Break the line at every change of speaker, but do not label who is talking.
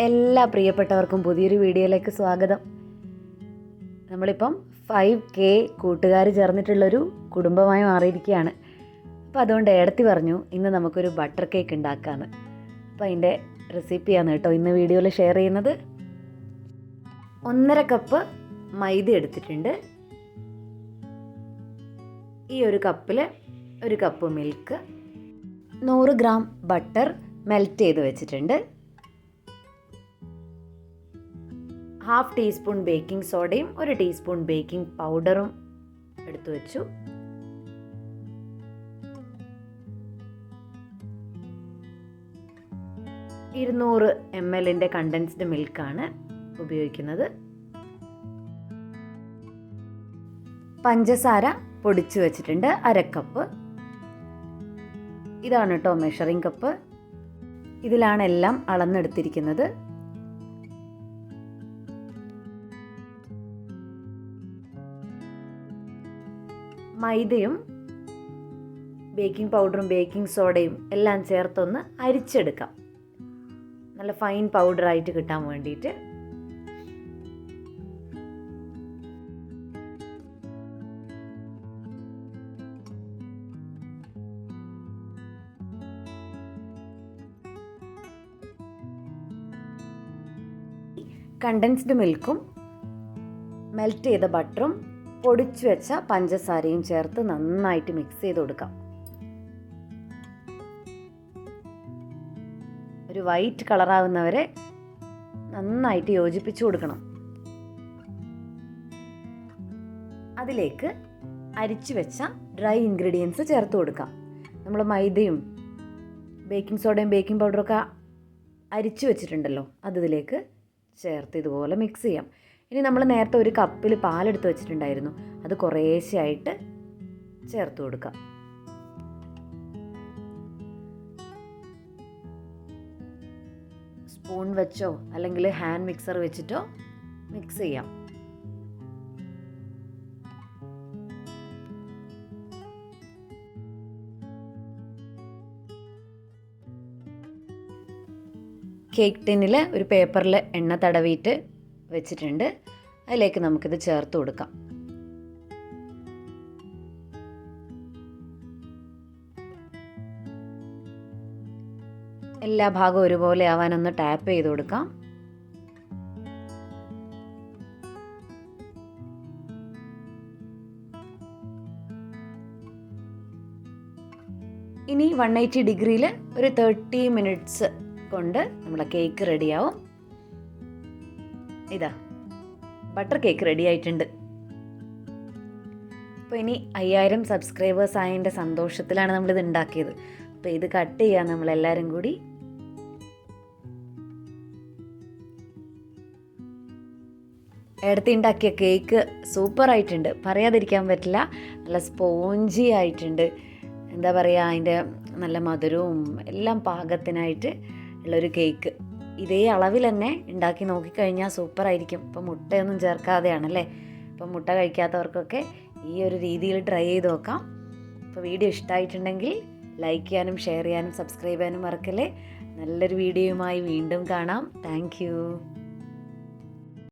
എല്ലാ പ്രിയപ്പെട്ടവർക്കും പുതിയൊരു വീഡിയോയിലേക്ക് സ്വാഗതം. നമ്മളിപ്പം ഫൈവ് കെ കൂട്ടുകാർ ചേർന്നിട്ടുള്ളൊരു കുടുംബമായി മാറിയിരിക്കുകയാണ്. അപ്പോൾ അതുകൊണ്ട് ഇടത്തി പറഞ്ഞു ഇന്ന് നമുക്കൊരു ബട്ടർ കേക്ക് ഉണ്ടാക്കാമെന്ന് അപ്പോൾ അതിന്റെ റെസിപ്പിയാണ് കേട്ടോ ഇന്ന് വീഡിയോയിൽ ഷെയർ ചെയ്യുന്നത്. ഒന്നര കപ്പ് മൈദ എടുത്തിട്ടുണ്ട്. ഈ ഒരു കപ്പിൽ ഒരു കപ്പ് മിൽക്ക് നൂറ് ഗ്രാം ബട്ടർ മെൽറ്റ് ചെയ്ത് വെച്ചിട്ടുണ്ട്. ഹാഫ് ടീസ്പൂൺ ബേക്കിംഗ് സോഡയും ഒരു ടീസ്പൂൺ ബേക്കിംഗ് പൗഡറും എടുത്തു വെച്ചു. ഇരുന്നൂറ് എം എല്ലിന്റെ കണ്ടൻസ്ഡ് മിൽക്കാണ് ഉപയോഗിക്കുന്നത്. പഞ്ചസാര പൊടിച്ചു വച്ചിട്ടുണ്ട് അരക്കപ്പ് ഇതാണ് കേട്ടോ മെഷറിംഗ് കപ്പ് ഇതിലാണ് എല്ലാം അളന്നെടുത്തിരിക്കുന്നത്. മൈദയും ബേക്കിംഗ് പൗഡറും ബേക്കിംഗ് സോഡയും എല്ലാം ചേർത്തൊന്ന് അരിച്ചെടുക്കാം. നല്ല ഫൈൻ പൗഡറായിട്ട് കിട്ടാൻ വേണ്ടിയിട്ട്. കണ്ടൻസ്ഡ് മിൽക്കും മെൽറ്റ് ചെയ്ത ബട്ടറും പൊടിച്ചു വെച്ച പഞ്ചസാരയും ചേർത്ത് നന്നായിട്ട് മിക്സ് ചെയ്ത് കൊടുക്കാം. ഒരു വൈറ്റ് കളറാവുന്നവരെ നന്നായിട്ട് യോജിപ്പിച്ചു കൊടുക്കണം. അതിലേക്ക് അരിച്ചു വെച്ച ഡ്രൈ ഇൻഗ്രീഡിയൻസ് ചേർത്ത് കൊടുക്കാം. നമ്മൾ മൈദയും ബേക്കിംഗ് സോഡയും ബേക്കിംഗ് പൗഡറൊക്കെ അരിച്ചു വെച്ചിട്ടുണ്ടല്ലോ. അത് ഇതിലേക്ക് ചേർത്ത് ഇതുപോലെ മിക്സ് ചെയ്യാം. ഇനി നമ്മൾ നേരത്തെ ഒരു കപ്പിൽ പാലെടുത്ത് വെച്ചിട്ടുണ്ടായിരുന്നു. അത് കുറേശ്ശെയായിട്ട് ചേർത്ത് കൊടുക്കാം. സ്പൂൺ വെച്ചോ അല്ലെങ്കിൽ ഹാൻഡ് മിക്സർ വെച്ചിട്ടോ മിക്സ് ചെയ്യാം. കേക്ക് ടിന്നിൽ ഒരു പേപ്പറിൽ എണ്ണ തടവിയിട്ട് വെച്ചിട്ടുണ്ട്. അതിലേക്ക് നമുക്കിത് ചേർത്ത് കൊടുക്കാം. എല്ലാ ഭാഗവും ഒരുപോലെ ആവാനൊന്ന് ടാപ്പ് ചെയ്ത് കൊടുക്കാം. ഇനി വൺ എയ്റ്റി ഡിഗ്രിയിൽ ഒരു തേർട്ടി മിനിറ്റ്സ് കൊണ്ട് നമ്മുടെ കേക്ക് റെഡിയാവും ഇതാ ബട്ടർ കേക്ക് റെഡി ആയിട്ടുണ്ട്. അപ്പോൾ ഇനി അയ്യായിരം സബ്സ്ക്രൈബേഴ്സ് ആയതിന്റെ സന്തോഷത്തിലാണ് നമ്മളിത് ഉണ്ടാക്കിയത്. അപ്പോൾ ഇത് കട്ട് ചെയ്യാം നമ്മളെല്ലാവരും കൂടി. എടുത്ത് ഉണ്ടാക്കിയ കേക്ക് സൂപ്പർ ആയിട്ടുണ്ട്. പറയാതിരിക്കാൻ പറ്റില്ല. നല്ല സ്പോഞ്ചി ആയിട്ടുണ്ട്. എന്താ പറയുക അതിന്റെ നല്ല മധുരവും എല്ലാം പാകത്തിനായിട്ട് ഉള്ളൊരു കേക്ക് ഇതേ അളവിൽ തന്നെ ഉണ്ടാക്കി നോക്കിക്കഴിഞ്ഞാൽ സൂപ്പർ ആയിരിക്കും ഇപ്പം മുട്ടയൊന്നും ചേർക്കാതെയാണല്ലേ? അപ്പം മുട്ട കഴിക്കാത്തവർക്കൊക്കെ ഈ ഒരു രീതിയിൽ ട്രൈ ചെയ്ത് നോക്കാം. അപ്പോൾ വീഡിയോ ഇഷ്ടമായിട്ടുണ്ടെങ്കിൽ ലൈക്ക് ചെയ്യാനും ഷെയർ ചെയ്യാനും സബ്സ്ക്രൈബ് ചെയ്യാനും മറക്കല്ലേ? നല്ലൊരു വീഡിയോയുമായി വീണ്ടും കാണാം. താങ്ക്